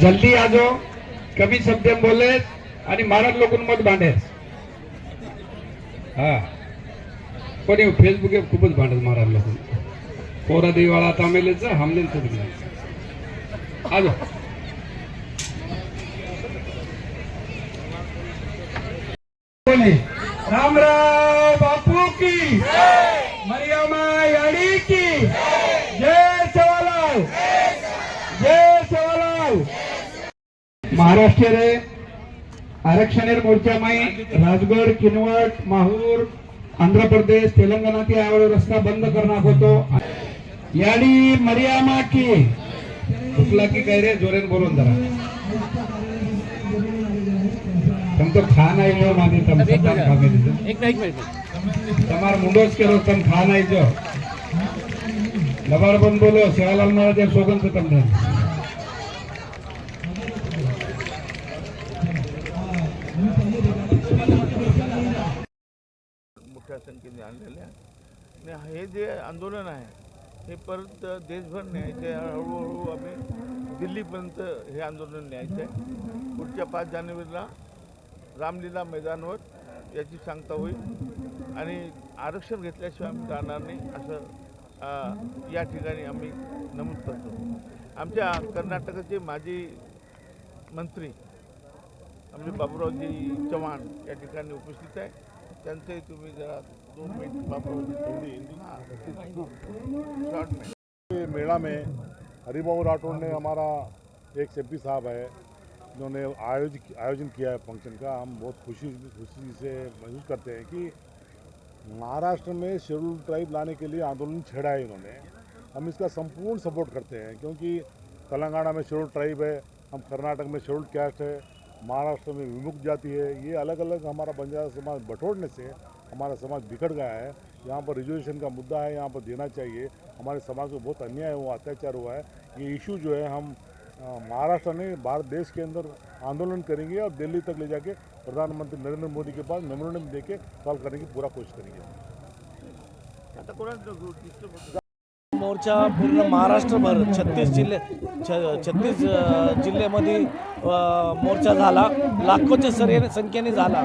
जल्दी आ जाओ। कमी शब्द बोले आणि महाराज लोकून मत भांडे. हा. कोणी फेसबुक खूपच भांडत महाराज लोकून पोरा दिवाळा तामेलेच हमलेच आज रामराव बापू की. मरियमा याडी की. जय सेवालाल. जय सेवालाल. মহারাষ্ট্রে आरक्षण মোর্চা মাই রাজগড় কিনवट माहूर आंध्र प्रदेश तेलंगाणा ते यावेळी रस्ता बंद करणार होतो याडी मर्यामा की. कुठला की काय रे? जोरेन बोलून जरा. तो खा नाही जो माझी तमसदार खामे दिसत एक एक मिनिट. तमार मुंडोच केलो तम खा नाही जो. लबार पण बोलो शिवालाल महाराज तम तमदार शासन केंद्री आणलेल्या आणि हे जे आंदोलन आहे हे परत देशभर न्यायचे हळूहळू आम्ही दिल्लीपर्यंत हे आंदोलन न्यायचं आहे. पुढच्या पाच जानेवारीला रामलीला मैदानवर याची सांगता होईल. आणि आरक्षण घेतल्याशिवाय आम्ही जाणार नाही असं या ठिकाणी आम्ही नमूद करतो. आमच्या कर्नाटकाचे माजी मंत्री आमचे बाबुरावजी चव्हाण या ठिकाणी उपस्थित आहे. तुम्ही जरा मेला में हरिबाबू राठौड़ ने हमारा एक एमपी साहब है, जिन्होंने आयोजित आयोजन किया है फ़ंक्शन का। हम बहुत खुशी खुशी से महसूस करते हैं कि महाराष्ट्र में शेड्यूल ट्राइब लाने के लिए आंदोलन छेड़ा है इन्होंने। हम इसका संपूर्ण सपोर्ट करते हैं, क्योंकि तेलंगाना में शेड्यूल ट्राइब है, हम कर्नाटक में शेड्यूल कैस्ट है महाराष्ट्र में विमुक्त जाति है, ये अलग अलग हमारा बंजारा समाज बटोरने से हमारा समाज बिगड़ गया है। यहाँ पर रिजर्वेशन का मुद्दा है, यहाँ पर देना चाहिए। हमारे समाज को बहुत अन्याय हुआ, अत्याचार हुआ है। ये इशू जो है, हम महाराष्ट्र ने भारत देश के अंदर आंदोलन करेंगे और दिल्ली तक ले जाके प्रधानमंत्री नरेंद्र मोदी के पास मेमोरेंडम दे के सॉल्व करने की पूरा कोशिश करेंगे। मोर्चा पूर्ण महाराष्ट्रभर छत्तीस जिल्हे छ छत्तीस जिल्ह्यामध्ये मोर्चा झाला. लाखोच्या सरे संख्येने झाला.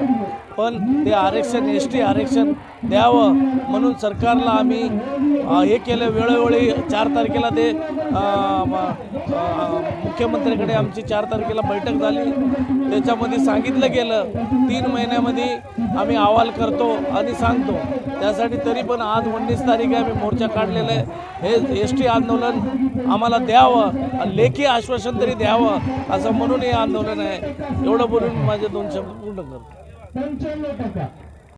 पण ते आरक्षण एस टी आरक्षण द्यावं म्हणून सरकारला आम्ही हे केलं. वेळोवेळी चार तारखेला ते मुख्यमंत्र्याकडे आमची चार तारखेला बैठक झाली. त्याच्यामध्ये सांगितलं गेलं तीन महिन्यामध्ये आम्ही अहवाल करतो आणि सांगतो. त्यासाठी तरी पण आज उन्नीस तारीख आहे आम्ही मोर्चा काढलेला आहे. हे एस टी आंदोलन आम्हाला द्यावं लेखी आश्वासन तरी द्यावं असं म्हणून हे आंदोलन आहे. एवढं बोलून माझे दोन शब्द पूर्ण करतो.